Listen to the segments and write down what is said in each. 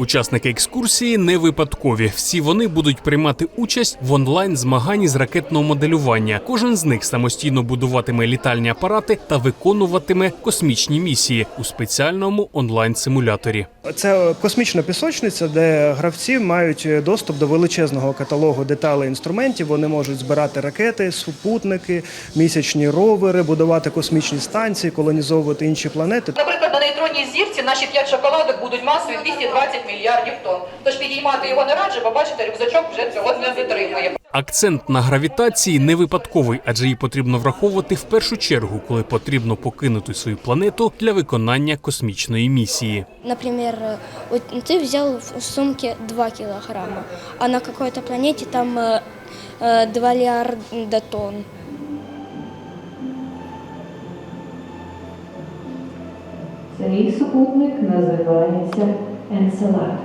Учасники екскурсії не випадкові. Всі вони будуть приймати участь в онлайн змаганні з ракетного моделювання. Кожен з них самостійно будуватиме літальні апарати та виконуватиме космічні місії у спеціальному онлайн симуляторі. Це космічна пісочниця, де гравці мають доступ до величезного каталогу деталей інструментів. Вони можуть збирати ракети, супутники, місячні ровери, будувати космічні станції, колонізовувати інші планети. Наприклад, на нейтронній зірці наші 5 шоколадок будуть масою 220 мільярдів тонн. Тож підіймати його не раджу, бо бачите, рюкзачок вже цього не витримує. Акцент на гравітації не випадковий, адже її потрібно враховувати в першу чергу, коли потрібно покинути свою планету для виконання космічної місії. Например, э, вот ты взял в сумке 2 килограмма, а на какой-то планете там э, э, 2 миллиарда тонн. Цей супутник називається Енцелад.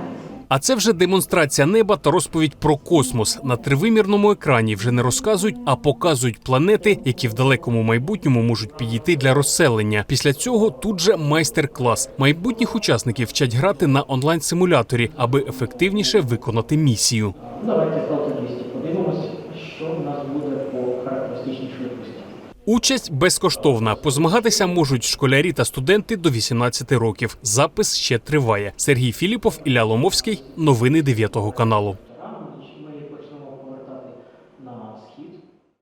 А це вже демонстрація неба та розповідь про космос. На тривимірному екрані вже не розказують, а показують планети, які в далекому майбутньому можуть підійти для розселення. Після цього тут же майстер-клас. Майбутніх учасників вчать грати на онлайн-симуляторі, аби ефективніше виконати місію. Давайте ставте 200. Подивимось, що в нас буде по характеристичній швидкості. Участь безкоштовна. Позмагатися можуть школярі та студенти до 18 років. Запис ще триває. Сергій Філіпов, Ілля Ломовський, новини 9 каналу.